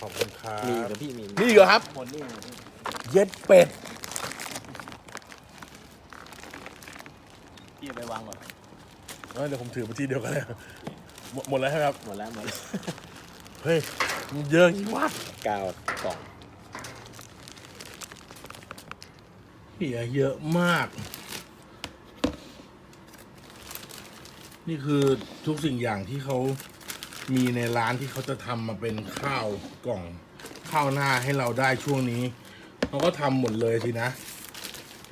ขอบคุณครัมีบกับพี่มีนี่เหรอครับ คนนี่เย็ดเป็ด พี่เอาไปวางก่อนเอ้ยเดี๋ยวผมถือไปที่เดียวกันเลยหมดหมดแล้วใช่ไหมครับ หมดแล้วหมดแล้ว เฮ้ยมัน เยอะจริงวะกาวกล่องเหียเยอะมาก นี่คือทุกสิ่งอย่างที่เขามีในร้านที่เขาจะทำมาเป็นข้าวกล่องข้าวหน้าให้เราได้ช่วงนี้ เขาก็ทำหมดเลยสินะ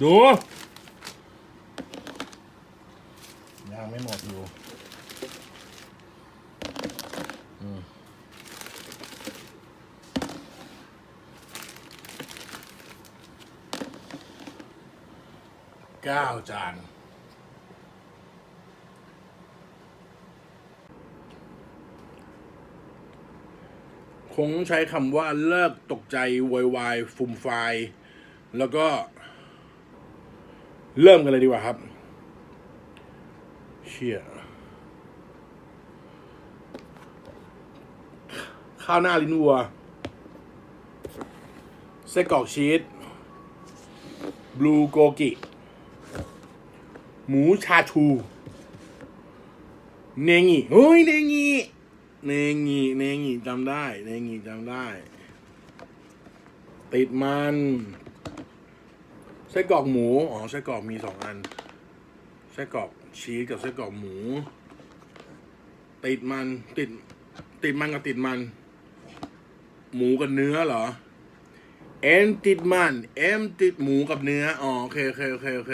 ดูยังไม่หมดอยู่อืมเก้าจาน ค งใช้คำว่าเลิกตกใจโวยวายฟุมไฟายแล้วก็ เริ่มกันเลยดีกว่าครับ เชี่ยข้าวหน้าลิ้นวัวไส้กรอกชีสบลูโกกิ หมูชาชู เนงิเฮ้ย เนงิ เนงิเนงิจำได้ เนงิจำได้ ติดมันไส้กรอกหมู อ๋อไส้กรอกมีสองอันไส้กรอกชีสกับไส้กรอกหมู ติดมันติด ติดมันกับติดมัน หมูกับเนื้อเหรอเอ็มติดมันเอ็มติดหมูกับเนื้ออ๋อโอเคโอเคโอเคโอเค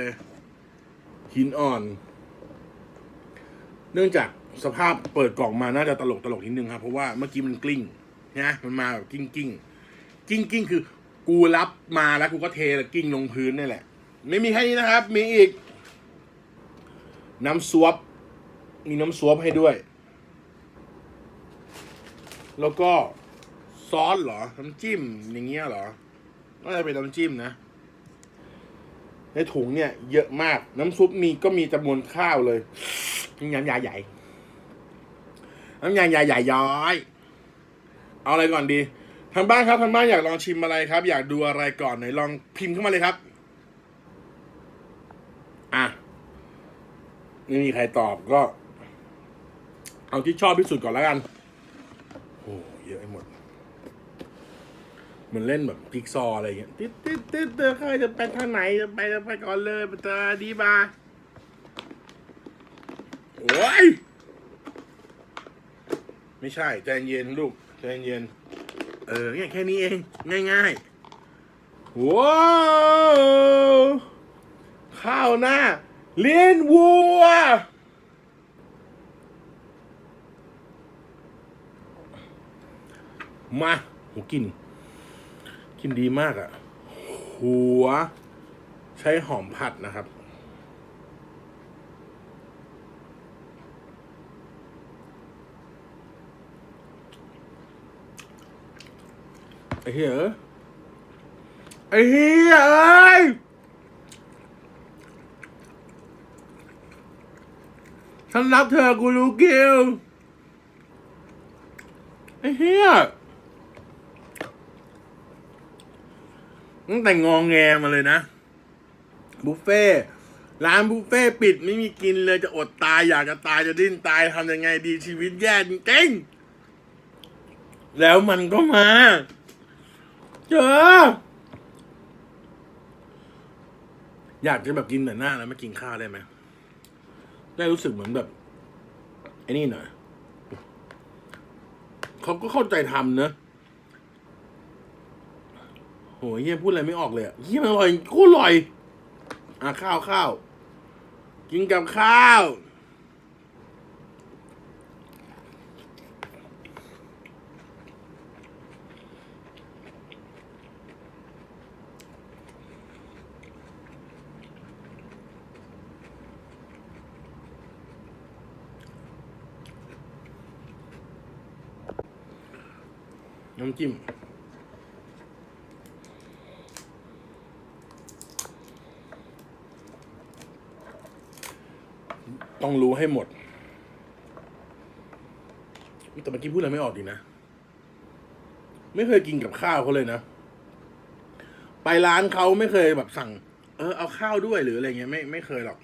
หินอ่อน เนื่องจาก สภาพเปิดกล่องมาน่าจะตลกตลกนิดนึงครับ เพราะว่าเมื่อกี้มันกลิ้งนะมันมาแบบกิ้งกิ้งกิ้งกิ้งคือ กูรับมาแล้วกูก็เทแล้วกิ้งลงพื้นนี่แหละ ไม่มีแค่นี้นะครับ มีอีก น้ำซวบมีน้ำซวบให้ด้วย แล้วก็ซอสเหรอ น้ำจิ้มอย่างเงี้ยเหรอน่าจะเป็นน้ำจิ้มนะในถุงเนี่ย เยอะมากน้ำซุปมีก็มีจำนวนข้าวเลยน้ำยาใหญ่ น้ำยาใหญ่ใหญ่ย้อย เอาอะไรก่อนดี ทางบ้านครับทางบ้านอยากลองชิมอะไรครับ อยากดูอะไรก่อนไหนลองพิมพ์เข้ามาเลยครับ อะไม่มีใครตอบก็ เอาที่ชอบที่สุดก่อนแล้วกันโอ้เยอะไปหมดเหมือนเล่นแบบพิกซอว์อะไรเงี้ย ติดติดติดเธอใครจะไปทางไหนจะไปจะไปก่อนเลยไปเจอดีมาโอ้ย ไม่ใช่ใจเย็นลูกใจเย็น เออเนี่ยแค่นี้เอง ง่ายๆว้าวข้าวหน้า เลี้ยนวัว มาโหกิน กินดีมากอะ่ะ หัว ใช้หอมผัดนะครับ ไอ้เหี้ยไอ้เหี้ยเอ้ยฉันรักเธอกูรู้เกลไอ้เหี้ยตั้งแต่งองแงมาเลยนะ บุฟเฟ่ร้านบุฟเฟ่ปิดไม่มีกินเลยจะอดตายอยากจะตายจะดิ้นตายทำยังไงดีชีวิตแย่จริงแล้วมันก็มา เจออยากจะแบบกินแต่หน้าแล้วไม่กินข้าวได้ไหมได้รู้สึกเหมือนแบบไอ้นี่หน่อยเขาก็เข้าใจทำเนอะโหเฮียพูดอะไรไม่ออกเลยเฮียมันอร่อยโคตรอร่อย อะข้าวข้าว กินกับข้าว น้ำจิ้มต้องรู้ให้หมด แต่เมื่อกี้พูดอะไรไม่ออกดีนะ ไม่เคยกินกับข้าวเขาเลยนะ ไปร้านเขาไม่เคยแบบสั่ง เออเอาข้าวด้วยหรืออะไรเงี้ยไม่ไม่เคยหรอก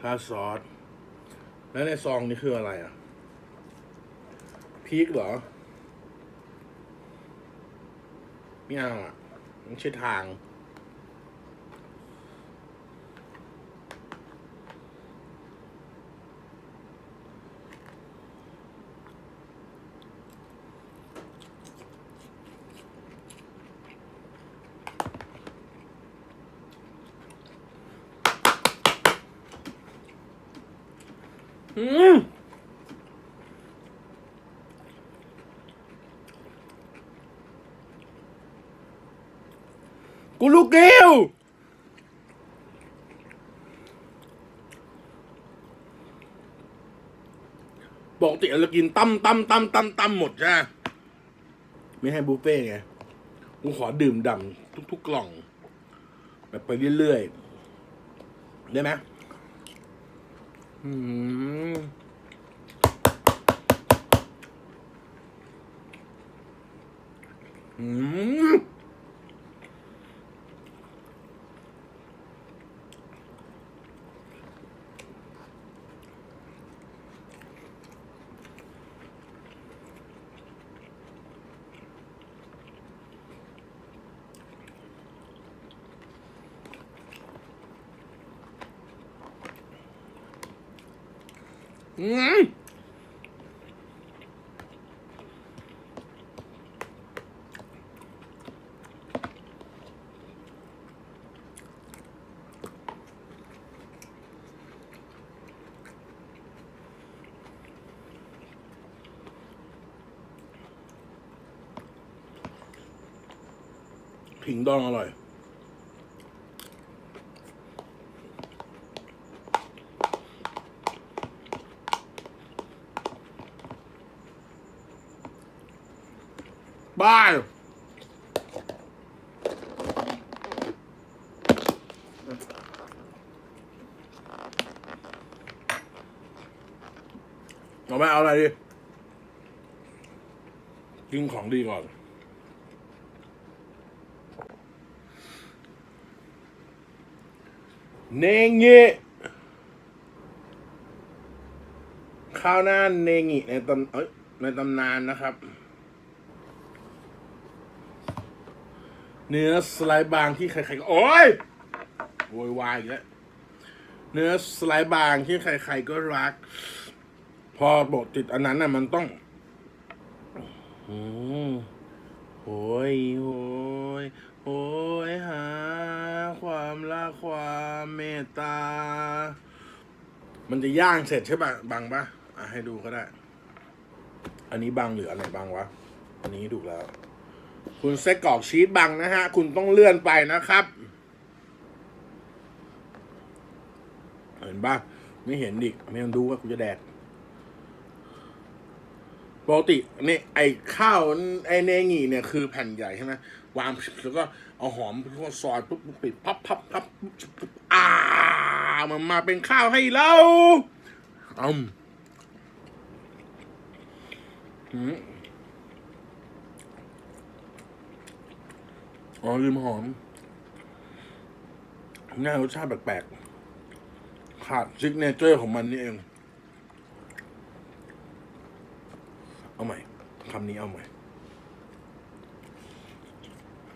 ข้าวซอส แล้วในซองนี่คืออะไรอะ พีกเหรอไม่เอาอะไม่ใช่ทาง อืมกูลูกเกลียวปกติเรากินตั้มตั้มตั้มตั้มตั้มหมดใช่ไม่ให้บุฟเฟ่ต์ไงกูขอดื่มด่ำทุก ๆกล่อง แบบไปเรื่อยๆ ได้ไหม อืม อืมอืมผิงดองอร่อย บ้ายเอาไปเอาอะไรดิกินของดีก่อน เนงิข้าวหน้าเนงิในตำเอ้ยในตำนานนะครับ เนื้อสไลด์บางที่ใครๆก็โอ้ยโวยวายอีกแล้วเนื้อสไลด์บางที่ใครๆก็รัก พอบอกติดอันนั้นน่ะ มันต้องอืมโหยโหยโหยหา ความรักความเมตตา มันจะย่างเสร็จใช่ปะบังปะอะให้ดูก็ได้ อันนี้บังหรืออันไหนบังวะ อันนี้ถูกแล้ว คุณไส้กรอกชีสบังนะฮะ คุณต้องเลื่อนไปนะครับ เห็นปะไม่เห็นดิไม่ต้องดูว่าคุณจะแดกปกติเนี่ยไอ้ข้าวไอ้เนงีเนี่ยคือแผ่นใหญ่ใช่ไหมวางแล้วก็เอาหอมพวกซอยปุ๊บปิดพับพับพับปุ๊บอ่ามันมาเป็นข้าวให้เราอืม อ๋อลืมหอมน่ารสชาติแปลกๆ ขาดซิกเนเจอร์ของมันนี่เอง เอาใหม่คำนี้เอาใหม่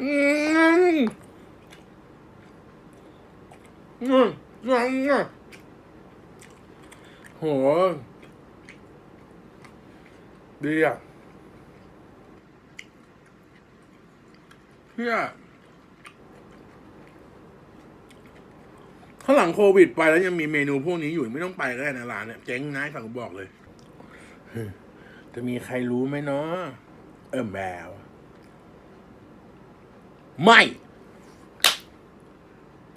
อืมอืมอืมอืมโหดีอะ เพื่อข้างหลังโควิดไปแล้วยังมีเมนูพวกนี้อยู่ไม่ต้องไปก็ได้นะร้านเนี่ยเจ๊งนะฝั่งกูบอกเลย จะมีใครรู้ไหมเนาะเออแมวไม่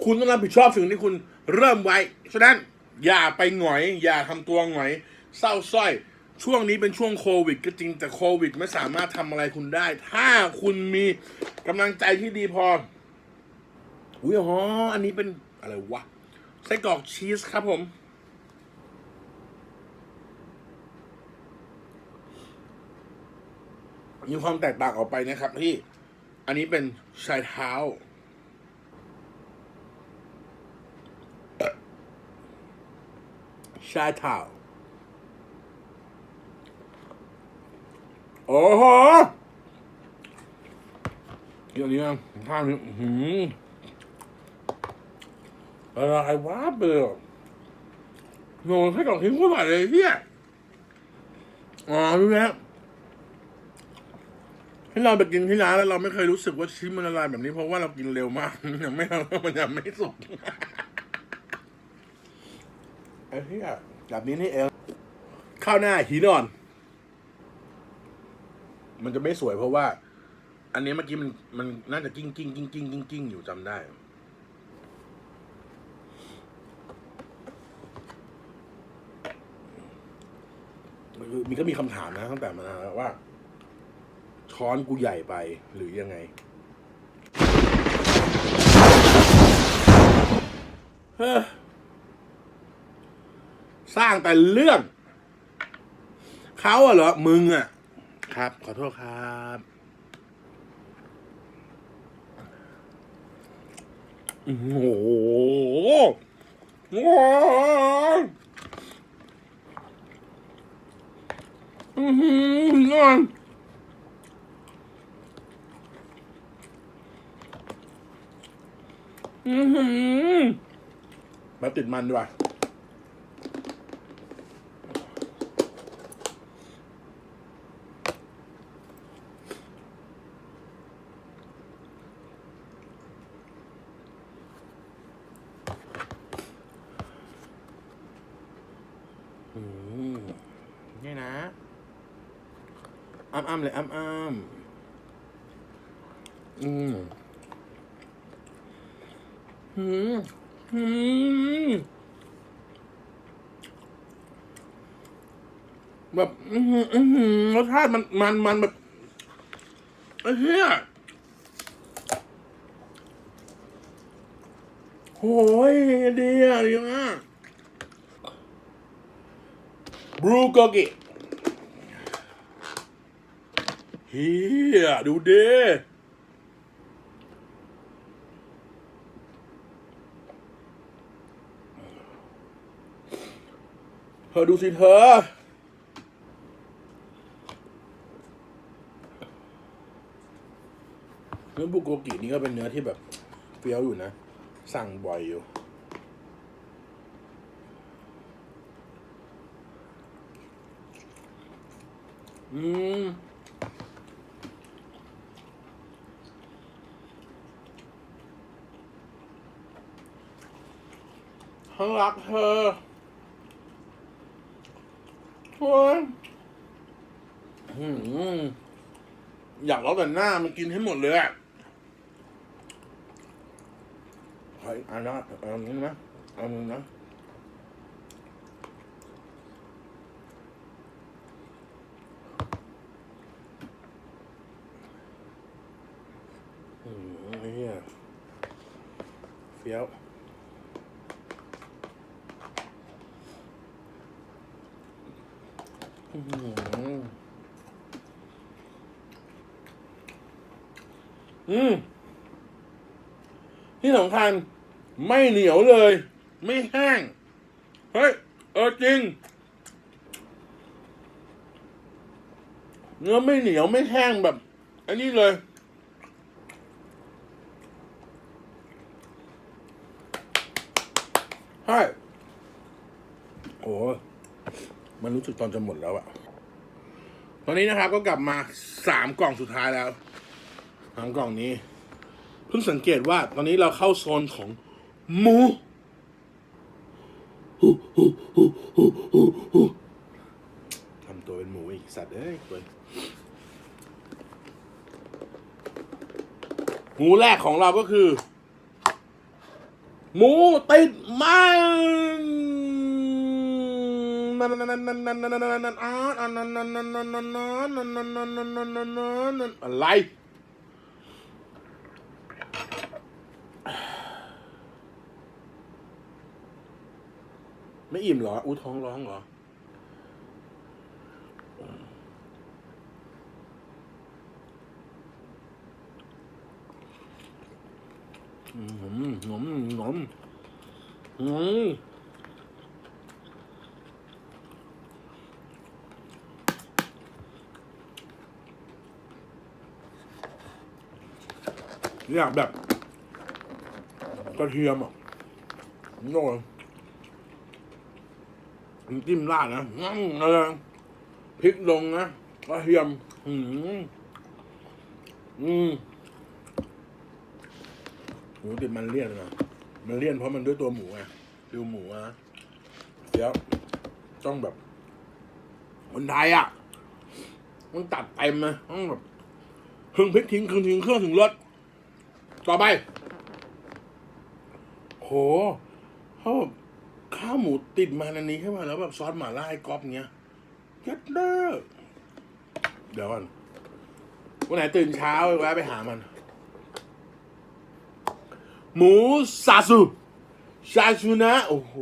คุณต้องรับผิดชอบสิ่งที่คุณเริ่มไว้ ฉะนั้นอย่าไปหงอย อย่าทำตัวหงอย เศร้าสร้อย ช่วงนี้เป็นช่วงโควิด ก็จริงแต่โควิดไม่สามารถทำอะไรคุณได้ ถ้าคุณมีกำลังใจที่ดีพออุ้ยอ๋ออันนี้เป็นอะไรวะไส้กรอกชีสครับผม มีความแตกต่างออกไปนะครับที่อันนี้เป็นชายเท้าชายเท้า โอ้โหเดี๋ยวนี้นะข้าวนี้อื้อหืออะไรวะเปลือกโง่ให้กล่องทิ้งโคตรอร่อยเลยเฮียอ๋อรู้แล้วให้เราไปกินที่ร้านแล้วเราไม่เคยรู้สึกว่าชิ้นมันละลายแบบนี้เพราะว่าเรากินเร็วมากยังไม่มันยังไม่สุกไอ้เหี้ยแบบนี้นี่เองข้าวหน้าหินอ่อน มันจะไม่สวยเพราะว่า อันนี้เมื่อกี้มันมันน่าจะกิ้งกิ้งกิ้งกิ้งกิ้งกิ้งอยู่จำได้ มีก็มีคำถามนะตั้งแต่มานานแล้วว่า ช้อนกูใหญ่ไปหรือยังไง สร้างแต่เรื่อง เขาอะเหรอ มึงอะ ครับ ขอโทษครับโอ้โหโอ้โหอือหือนอนอือหือมาติดมันดีกว่าอืมนี่นะ อ้ำอ้ำเลยอ้ำอ้ำอืมอืมอืมแบบอือหืออื้อหือรสชาติมันมันมันแบบไอ้เหี้ยโอ้ยดีอะดีมากบรูโกกิ เฮียดูดิเธอดูสิเธอ เนื้อบุโกกินี่ก็เป็นเนื้อที่แบบเฟี้ยวอยู่นะ สั่งบ่อยอยู่ อืม ทั้งรักเธอโอ้ยอื้อหือยากเล้าแต่หน้ามันกินให้หมดเลยอะขออีกอันนะเอาอันนี้นะเอาอันนี้นะอืมไอ้เหี้ยเฟี้ยว อื้อหือ อืม ที่สำคัญ ไม่เหนียวเลย ไม่แห้ง เฮ้ย เออจริง เนื้อไม่เหนียวไม่แห้งแบบ อันนี้เลย ใช่โอ้มันรู้สึกตอนจะหมดแล้วอะตอนนี้นะครับก็กลับมาสามกล่องสุดท้ายแล้ว สามกล่องนี้ เพิ่งสังเกตว่าตอนนี้เราเข้าโซนของหมูทำตัวเป็นหมูอีกสัตว์เอ้ยหมูแรกของเราก็คือ หมูติดมันนันนันนันนันนันนันนันนันอาร์อันนันนันนันนันนันนันนันนันนันนันนันนันอะไร ไม่อิ่มเหรอ อู้ท้องร้องเหรอ อืมหนมหนมอืมอยากแบบกระเทียมอะโน่น จิ้มราดนะงั้นอะไรพริกลงนะกระเทียม อืมอืมหมูติดมันเลี่ยนนะมันเลี่ยนเพราะมันด้วยตัวหมูไงฟิวหมูอะเดี๋ยวต้องแบบ คนไทยอะต้องตัดเต็มนะต้องแบบครึ่งพริกทิ้งครึ่งทิ้งเครื่องถึงรสต่อไป โหเขาแบบ ข้าวหมูติดมันอันนี้ใช่ไหมแล้วแบบซอสหม่าล่าไอ้ก๊อฟเงี้ยยัดเด้อเดี๋ยวก่อนวันไหนตื่นเช้าแวะไปหามัน หมูซาซูซาซูนะ โอ้โห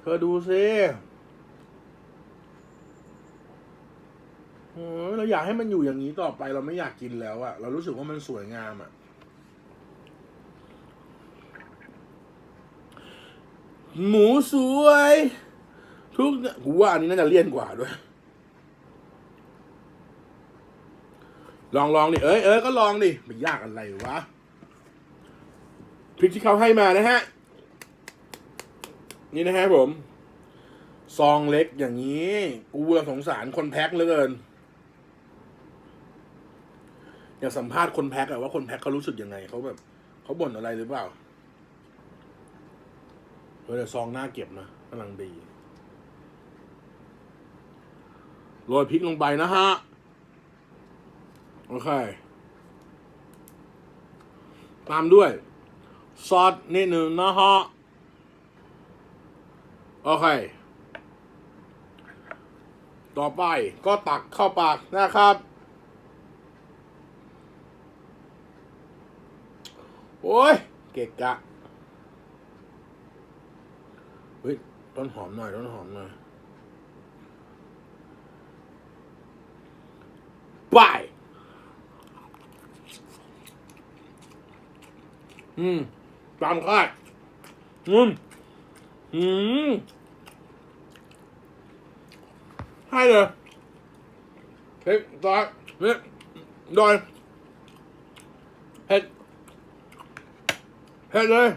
เธอดูซิโอ้ยเราอยากให้มันอยู่อย่างนี้ต่อไปเราไม่อยากกินแล้วอะเรารู้สึกว่ามันสวยงามอะ หมูสวย ทุกกูว่าอันนี้น่าจะเลี่ยนกว่าด้วย ลองลองดิ เอ้ยเอ้ยก็ลองดิไม่ยากอะไรวะพริกที่เขาให้มานะฮะ นี่นะฮะผม ซองเล็กอย่างนี้ กูละสงสารคนแพ็คเหลือเกินอยากสัมภาษณ์คนแพ็คอะว่าคนแพ็คเขารู้สึกยังไงเขาแบบเขาบ่นอะไรหรือเปล่า เออแต่ซองหน้าเก็บนะกำลังดีโรยพริกลงไปนะฮะ โอเค ตามด้วย ซอสนิดหนึ่งนะฮะ โอเค ต่อไปก็ตักเข้าปากนะครับ โอ้ย เกะกะ เฮ้ย ต้นหอมหน่อย ต้นหอมหน่อยไปอืมตามคาดอืมอืมให้เลยเฮ้ยตอยเนี่ยดอยเห็ดเห็ดเลย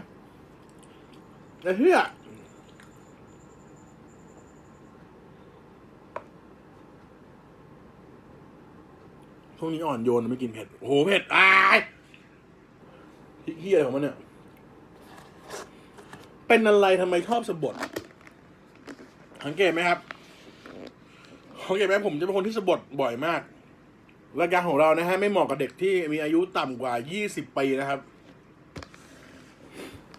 ไอ้เหี้ย พวกนี้อ่อนโยนไม่กินเผ็ด โอ้โห เผ็ดอายเหี้ยอะไรของมันเนี่ย เป็นอะไรทำไมชอบสะบดสังเกตไหมครับสังเกตไหมผมจะเป็นคนที่สะบดบ่อยมากรายการของเรานะฮะ ไม่เหมาะกับเด็กที่มีอายุต่ำกว่า20ปีนะครับ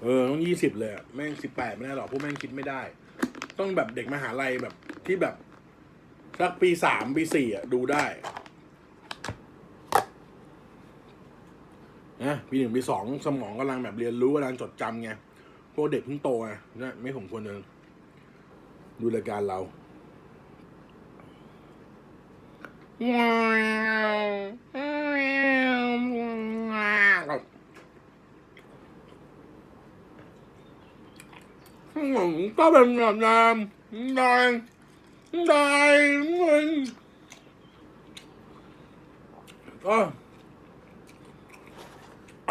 เออ ต้อง20เลยแม่ง18ไม่ได้หรอกพวกแม่งคิดไม่ได้ ต้องแบบเด็กมหาลัยแบบที่แบบสักปีสามปีสี่อะ ดูได้ นะปีหนึ่งปีสองสมองกำลังแบบเรียนรู้กำลังจดจำไงพวกเด็กเพิ่งโตไงนะไม่ผมควรจะดูรายการเราก็เป็นแบบน้ำได้ได้มึงก็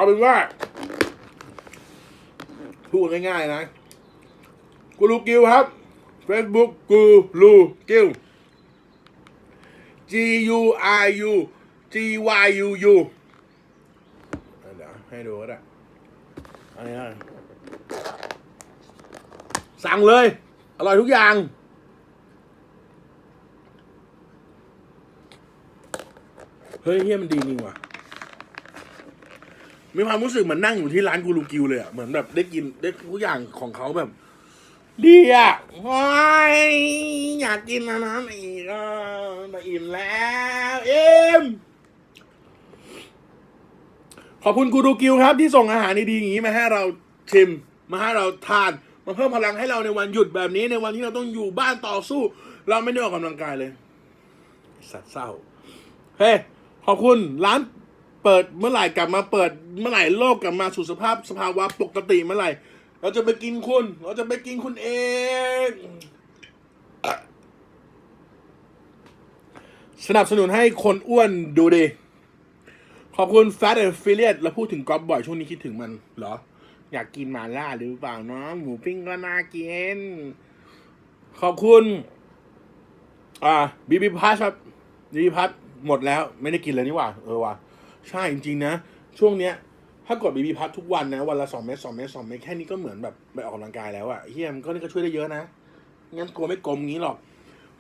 เอาเป็นว่าพูดง่ายๆนะกูรูกิวครับ Facebook กูรูกิว G U R U G Y U U เดี๋ยวให้ดูก็ได้อันนี้สั่งเลย อร่อยทุกอย่าง เฮ้ยเฮียมันดีจริงว่ะ มีความรู้สึกเหมือนนั่งอยู่ที่ร้านกูรูกิวเลยอะเหมือนแบบได้กินได้ทุกอย่างของเขาแบบ ดีอะโอ้ยอยากกินอันน้ำอีกอะแต่อิ่มแล้วเอ็มขอบคุณกูรูกิวครับ ที่ส่งอาหารดีๆอย่างนี้มาให้เราชิมมาให้เราทานมาเพิ่มพลังให้เราในวันหยุดแบบนี้ในวันที่เราต้องอยู่บ้านต่อสู้ เราไม่ได้ออกกำลังกายเลย สัตว์เศร้าเฮ้ยขอบคุณร้าน เปิดเมื่อไหร่กลับมาเปิดเมื่อไหร่โลกกลับมาสู่สภาพสภาวะปกติเมื่อไหร่ เราจะไปกินคุณ เราจะไปกินคุณเอง สนับสนุนให้คนอ้วนดูดี ขอบคุณ Fat Affiliate แล้วพูดถึงก๊อฟบ่อยช่วงนี้คิดถึงมันเหรอ อยากกินมาล่าหรือเปล่าเนาะหมูปิ้งก็น่ากิน ขอบคุณ อ่าบีบีพัทครับบีบีพัทหมดแล้ว ไม่ได้กินเลยนี่หว่า เออว่ะ ใช่จริงๆนะ ช่วงเนี้ย ถ้ากดบีบีพัททุกวันนะ วันละสองเม็ดสองเม็ดสองเม็ดแค่นี้ก็เหมือนแบบไปออกกำลังกายแล้วอะเฮียมันก็นี่ก็ช่วยได้เยอะนะ งั้นกลัวไม่กลมงี้หรอก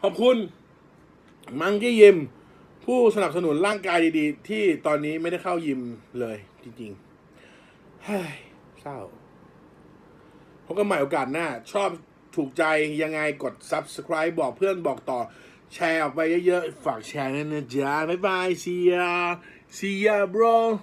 ขอบคุณ มังกี้ยิม ผู้สนับสนุนร่างกายดีๆ ที่ตอนนี้ไม่ได้เข้ายิมเลย จริงๆเฮ้ยเศร้าพบกันใหม่โอกาสหน้า ชอบถูกใจยังไงกด subscribe บอกเพื่อนบอกต่อ แชร์ออกไปเยอะๆ ฝากแชร์ด้วยนะจ๊ะ บ๊ายบาย see ya see ya bro